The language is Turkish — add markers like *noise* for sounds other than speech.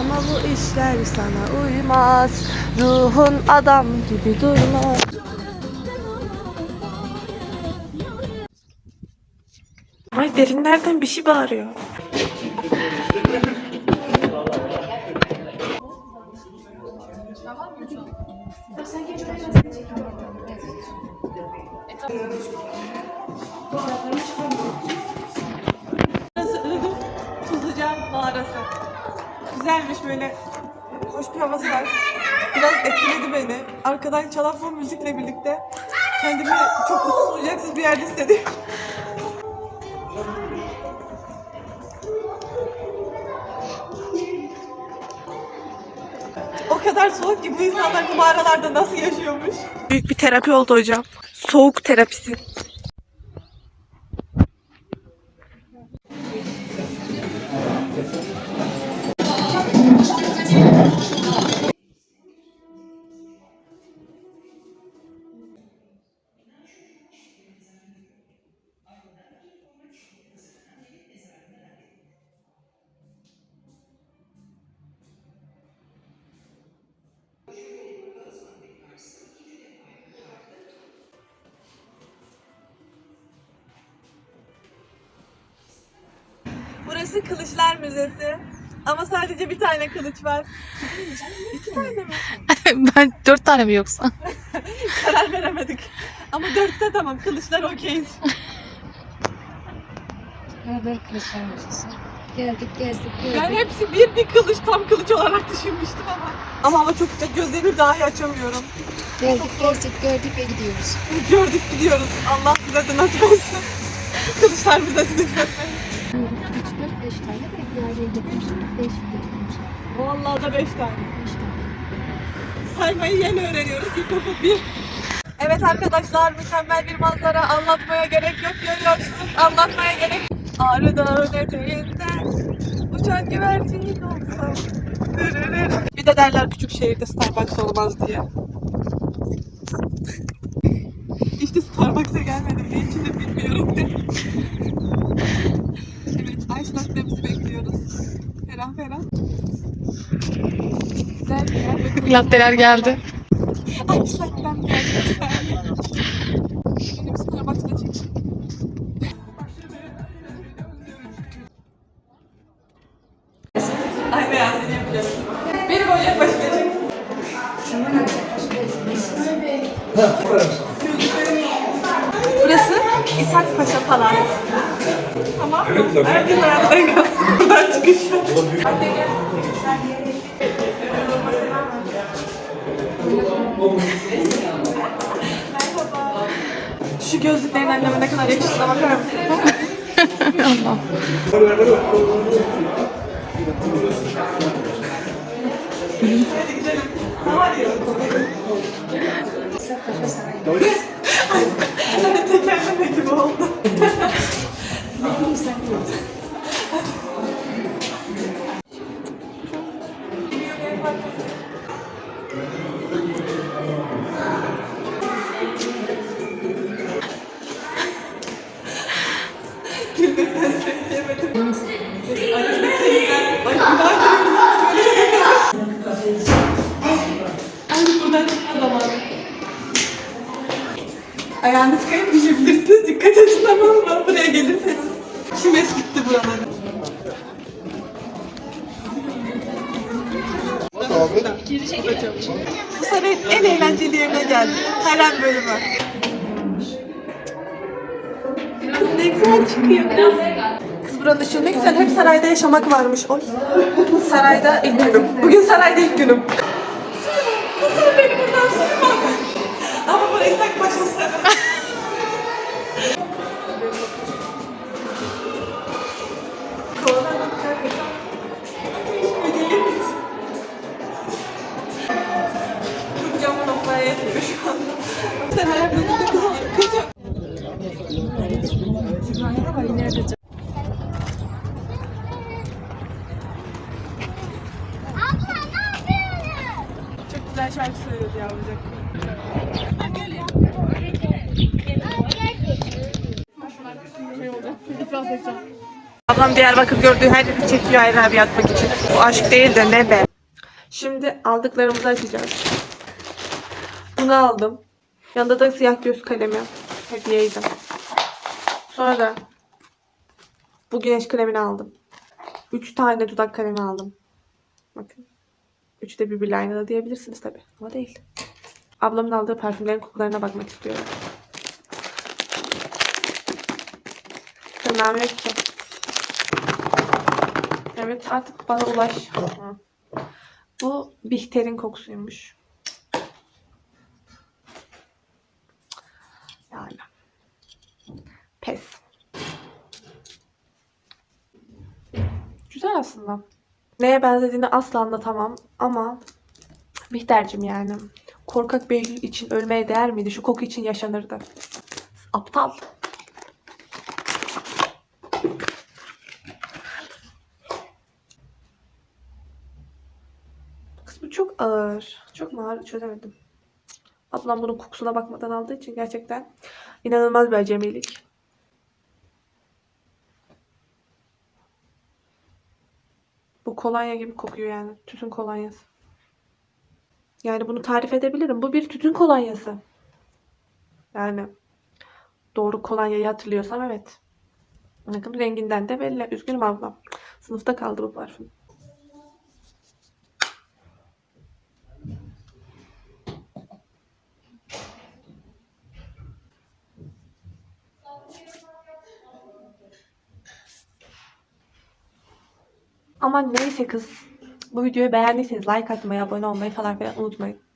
Ama bu işler sana uymaz Ruhun adam gibi durmaz Ay derinlerden bir şey bağırıyor. Güzelmiş böyle. Hoş bir havası var. Biraz etkiledi beni. Arkadan çalan fon müzikle birlikte kendimi çok mutsuz olacaksız bir yerde hissediyorum. O kadar soğuk ki bu insanlar bu mağaralarda nasıl yaşıyormuş? Büyük bir terapi oldu hocam. Soğuk terapisi. Burası Kılıçlar Müzesi. Ama sadece bir tane kılıç var. İki tane mi? *laughs* ben dört tane mi yoksa? *laughs* Karar veremedik. Ama dörtte tamam. Kılıçlar okeyiz. Beraber kılıçlar müzesi. Geldik gezdik Ben gördük. hepsi bir bir kılıç, tam kılıç olarak düşünmüştüm ama. Ama hava çok güzel. Gözlerimi dahi açamıyorum. Geldik gezdik gördük ve gidiyoruz. Gördük gidiyoruz. Allah bize de nasip etsin. Kılıçlar görmeyi. 3, 4, 5 tane de bir araya getirmişler. Değişik getirmiş. Vallahi da beş tane. 5 tane. Saymayı yeni öğreniyoruz. İlkokul bir. Evet arkadaşlar mükemmel bir manzara anlatmaya gerek yok görüyorsunuz anlatmaya gerek Ağrı Dağı'nın eteğinde uçan güvercin dırırır. Bir de derler küçük şehirde Starbucks olmaz diye. İşte Starbucks'a gelmedim ne için de bilmiyorum. evet Ice Latte'mizi bekliyoruz. Ferah ferah. Güzel bir yer. Bakın Latteler geldi. Ay ıslaktan geldi. Benim Starbucks'ta çek. Ay beyaz seni yapacağım. Benim olacak başka çek. Burası İshak Paşa Palas. Tamam. Herkes ayakta kalsın. Buradan çıkış. Şu gözlüklerin anneme ne kadar yakıştığına bakar mısın? Allah. Hadi gidelim. Hadi. Hani tekerleme gibi oldu. Gülmekten. Ay teyze, ay günah giriyoruz. Ay buradan çıkma zamanı. Ayağınız kayıp düşebilirsiniz. Dikkat edin tamam mı? Buraya gelirseniz. Kimes gitti buraları. Bu sarayın en eğlenceli yerine geldik. Helen bölümü. Kız ne güzel çıkıyor kız. Kız buranın ışığı ne güzel. Hep sarayda yaşamak varmış. Oy. Sarayda ilk günüm. Bugün sarayda ilk günüm. Kurtar beni buradan suyuma. Ama burayı tek başına sarı. Şarkı söylüyordu yavrucak. Ablam Diyarbakır gördüğü her yeri çekiyor ayrı abi atmak için. Bu aşk değil de ne be. Şimdi aldıklarımızı açacağız. Bunu aldım. Yanında da siyah göz kalemi. Hediyeydi. Sonra da bu güneş kalemini aldım. Üç tane dudak kalemi aldım. Bakın. Üçü de birbirle aynı da diyebilirsiniz tabi. Ama değil. Ablamın aldığı parfümlerin kokularına bakmak istiyorum. Tırnağım yok ki. Evet artık bana ulaş. Bu Bihter'in kokusuymuş. Yani. Pes. Güzel aslında. Neye benzediğini asla anlatamam ama Bihter'cim yani. Korkak Behlül için ölmeye değer miydi? Şu koku için yaşanırdı. Aptal. Bu çok ağır. Çok mu ağır çözemedim. Ablam bunun kokusuna bakmadan aldığı için gerçekten inanılmaz bir acemilik. Bu kolonya gibi kokuyor yani. Tütün kolonyası. Yani bunu tarif edebilirim. Bu bir tütün kolonyası. Yani doğru kolonyayı hatırlıyorsam evet. Bakın renginden de belli. Üzgünüm ablam. Sınıfta kaldı bu parfüm. Ama neyse kız. Bu videoyu beğendiyseniz like atmayı, abone olmayı falan filan unutmayın.